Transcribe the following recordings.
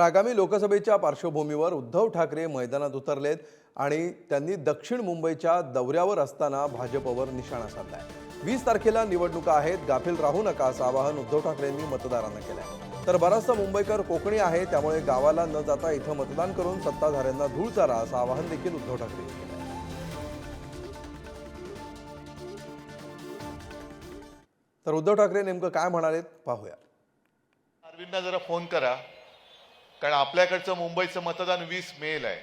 आगामी लोकसभेच्या पार्श्वभूमीवर उद्धव ठाकरे मैदानात उतरलेत आणि त्यांनी दक्षिण मुंबईच्या दौऱ्यावर असताना भाजपवर निशाणा साधलाय. वीस तारखेला निवडणुका आहेत गाफील राहू नका असं आवाहन उद्धव ठाकरेंनी मतदारांना केलंय. तर बराचसा मुंबईकर कोकणी आहे त्यामुळे गावाला न जाता इथं मतदान करून सत्ताधाऱ्यांना धूळ चारा असं आवाहन देखील उद्धव ठाकरे यांनी तर उद्धव ठाकरे नेमकं काय म्हणालेत पाहूया. अरविंदना जरा फोन करा. कारण आपल्याकडचं मुंबईचं मतदान वीस मेल आहे.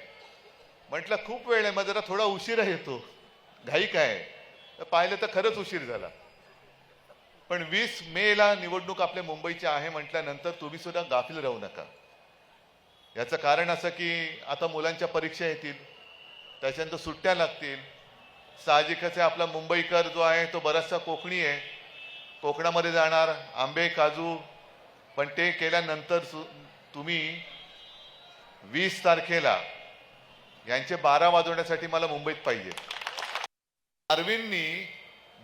म्हटलं खूप वेळ आहे मग जरा थोडा उशिरा येतो. घाई काय आहे? तर पाहिलं तर खरंच उशीर झाला. पण वीस मेला निवडणूक आपल्या मुंबईची आहे म्हटल्यानंतर तुम्ही सुद्धा गाफील राहू नका. याचं कारण असं की आता मुलांच्या परीक्षा येतील त्याच्यानंतर सुट्ट्या लागतील. साहजिकच आहे आपला मुंबईकर जो आहे तो बराचसा कोकणी आहे. कोकणामध्ये जाणार आंबे काजू पण ते केल्यानंतर सु तुम्ही वीस तारखेला यांचे बारा वाजवण्यासाठी मला मुंबईत पाहिजे. अरविंदनी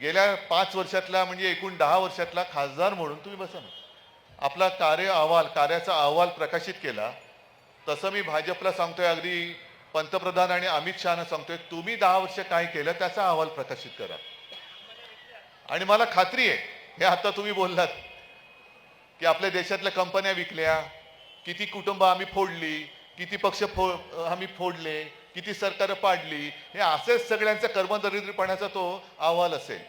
गेल्या पाच वर्षातला म्हणजे एकूण दहा वर्षातला खासदार म्हणून तुम्ही बसा ना. आपला कार्य अहवाल कार्याचा अहवाल प्रकाशित केला. तसं मी भाजपला सांगतोय अगदी पंतप्रधान आणि अमित शहानं सांगतोय तुम्ही दहा वर्ष काय केलं त्याचा अहवाल प्रकाशित करा. आणि मला खात्री आहे हे आता तुम्ही बोललात की आपल्या देशातल्या कंपन्या विकल्या किती कुटुंब आम्ही फोडली किती पक्ष फो आम्ही फोडले किती सरकारं पाडली हे असेच सगळ्यांचा कर्मदरिद्रीपणाचा तो अहवाल असेल.